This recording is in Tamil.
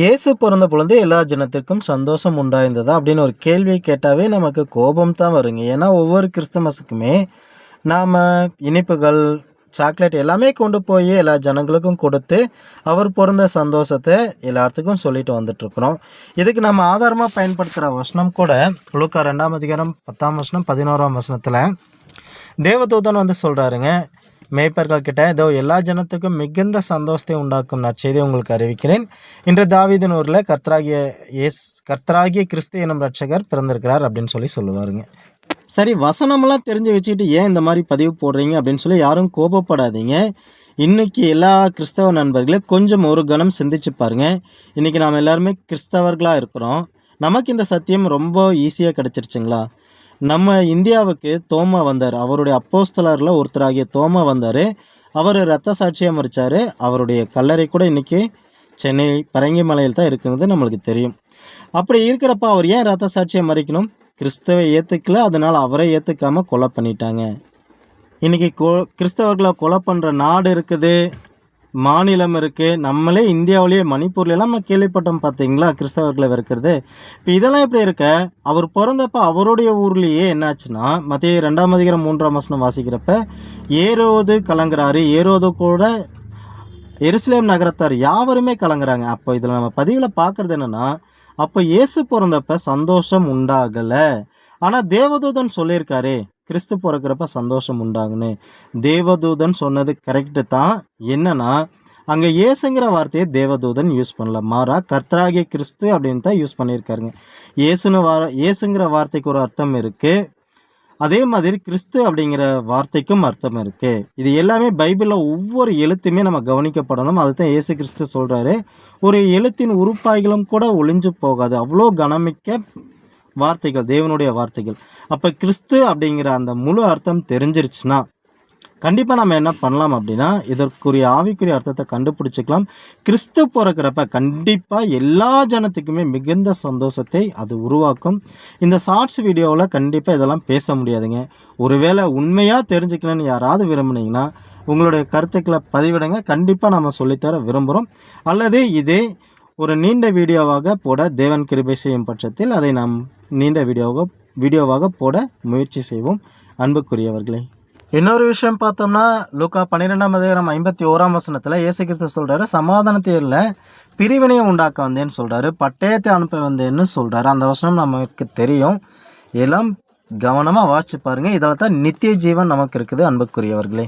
இயேசு பிறந்த பொழுது எல்லா ஜனத்திற்கும் சந்தோஷம் உண்டாயிருந்ததா அப்படின்னு ஒரு கேள்வி கேட்டாவே நமக்கு கோபம் தான் வருங்க. ஏன்னா ஒவ்வொரு கிறிஸ்துமஸுக்குமே நாம் இனிப்புகள் சாக்லேட் எல்லாமே கொண்டு போய் எல்லா ஜனங்களுக்கும் கொடுத்து அவர் பிறந்த சந்தோஷத்தை எல்லாத்துக்கும் சொல்லிட்டு வந்துட்டுருக்குறோம். இதுக்கு நம்ம ஆதாரமாக பயன்படுத்துகிற வசனம் கூட லூக்கா ரெண்டாம் அதிகாரம் பத்தாம் வசனம் பதினோராம் வசனத்தில் தேவதூதன் வந்து சொல்கிறாருங்க மேய்ப்பர்கள் கிட்ட இதோ எல்லா ஜனத்துக்கும் மிகுந்த சந்தோஷத்தை உண்டாக்கும் நற்செய்தி உங்களுக்கு அறிவிக்கிறேன். இன்று தாவீதன் ஊரில் கர்த்தராகிய எஸ் கர்த்தராகிய கிறிஸ்து எனும் ரட்சகர் பிறந்திருக்கிறார் அப்படின்னு சொல்லி சொல்லுவாருங்க. சரி வசனமெல்லாம் தெரிஞ்சு வச்சுக்கிட்டு ஏன் இந்த மாதிரி பதிவு போடுறீங்க அப்படின்னு சொல்லி யாரும் கோபப்படாதீங்க. இன்னைக்கு எல்லா கிறிஸ்தவ நண்பர்களே கொஞ்சம் ஒரு கணம் சிந்திச்சு பாருங்க. இன்னைக்கு நாம் எல்லாருமே கிறிஸ்தவர்களாக இருக்கிறோம். நமக்கு இந்த சத்தியம் ரொம்ப ஈஸியாக கிடச்சிருச்சுங்களா? நம்ம இந்தியாவுக்கு தோமா வந்தார். அவருடைய அப்போஸ்தலரில் ஒருத்தராகிய தோமா வந்தார். அவர் ரத்த சாட்சியாக மறிச்சார். அவருடைய கல்லறை கூட இன்றைக்கி சென்னை பரங்கிமலையில் தான் இருக்கிறது நம்மளுக்கு தெரியும். அப்படி இருக்கிறப்ப அவர் ஏன் ரத்த சாட்சியை மறிக்கணும்? கிறிஸ்தவை ஏற்றுக்கல அதனால் அவரை ஏற்றுக்காம கொலை பண்ணிட்டாங்க. இன்றைக்கி கொ கிறிஸ்தவர்களை கொலை பண்ணுற நாடு இருக்குது. மாநிலம் இருக்குது நம்மளே இந்தியாவிலேயே மணிப்பூர்லாம் நம்ம கேள்விப்பட்டோம் பார்த்தீங்களா? கிறிஸ்தவர்களை வெறுக்கிறது. இப்போ இதெல்லாம் எப்படி இருக்க? அவர் பிறந்தப்ப அவருடைய ஊர்லேயே என்னாச்சுன்னா மத்திய ரெண்டாம் அதிகாரம் மூன்றாம் வசனம் வாசிக்கிறப்ப ஏரோது கலங்குறாரு. ஏரோது கூட எருசலேம் நகரத்தார் யாவருமே கலங்குறாங்க. அப்போ இதில் நம்ம பதிவில் பார்க்குறது என்னென்னா அப்போ இயேசு பிறந்தப்ப சந்தோஷம் உண்டாகலை. ஆனால் தேவதூதன் சொல்லியிருக்காரு கிறிஸ்து பிறக்கிறப்ப சந்தோஷம் உண்டாகுன்னு. தேவதூதன் சொன்னது கரெக்டு தான். என்னன்னா அங்கே ஏசுங்கிற வார்த்தையை தேவதூதன் யூஸ் பண்ணல. மாறா கர்த்தராகிய கிறிஸ்து அப்படின்னு தான் யூஸ் பண்ணியிருக்காருங்க. ஏசுன்னு வார இயேசுங்கிற வார்த்தைக்கு ஒரு அர்த்தம் இருக்குது அதே மாதிரி கிறிஸ்து அப்படிங்கிற வார்த்தைக்கும் அர்த்தம் இருக்குது இது எல்லாமே பைபிளில் ஒவ்வொரு எழுத்துமே நம்ம கவனிக்கப்படணும். அதுதான் ஏசு கிறிஸ்து சொல்கிறாரு ஒரு எழுத்தின் உருப்பாய்களும் கூட ஒளிஞ்சு போகாது. அவ்வளோ கனமிக்க வார்த்தைகள் தேவனுடைய வார்த்தைகள். அப்போ கிறிஸ்து அப்படிங்கிற அந்த முழு அர்த்தம் தெரிஞ்சிருச்சுன்னா கண்டிப்பாக நம்ம என்ன பண்ணலாம் அப்படின்னா இதற்குரிய ஆவிக்குரிய அர்த்தத்தை கண்டுபிடிச்சிக்கலாம். கிறிஸ்து பிறக்கிறப்ப கண்டிப்பாக எல்லா ஜனத்துக்குமே மிகுந்த சந்தோஷத்தை அது உருவாக்கும். இந்த ஷார்ட்ஸ் வீடியோவில் கண்டிப்பாக இதெல்லாம் பேச முடியாதுங்க. ஒருவேளை உண்மையாக தெரிஞ்சுக்கணும்னு யாராவது விரும்புனீங்கன்னா உங்களுடைய கருத்துக்களை பதிவிடுங்க. கண்டிப்பாக நம்ம சொல்லித்தர விரும்புகிறோம் அல்லது இதே ஒரு நீண்ட வீடியோவாக போட தேவன் கிருபை செய்யும் பட்சத்தில் அதை நாம் நீண்ட வீடியோவாக வீடியோவாக போட முயற்சி செய்வோம். அன்புக்குரியவர்களே. இன்னொரு விஷயம் பார்த்தோம்னா லூக்கா பன்னிரெண்டாம் அதிகாரம் ஐம்பத்தி ஓராம் வசனத்தில் இயேசு கிறிஸ்து சொல்கிறாரு சமாதானத்தை இல்லை பிரிவினையை உண்டாக்க வந்தேன்னு சொல்கிறாரு பட்டயத்தை அனுப்ப வந்தேன்னு சொல்கிறாரு அந்த வசனம் நமக்கு தெரியும். எல்லாம் கவனமாக வாட்சி பாருங்கள் இதில் தான் நித்திய ஜீவன் நமக்கு இருக்குது. அன்புக்குரியவர்களே.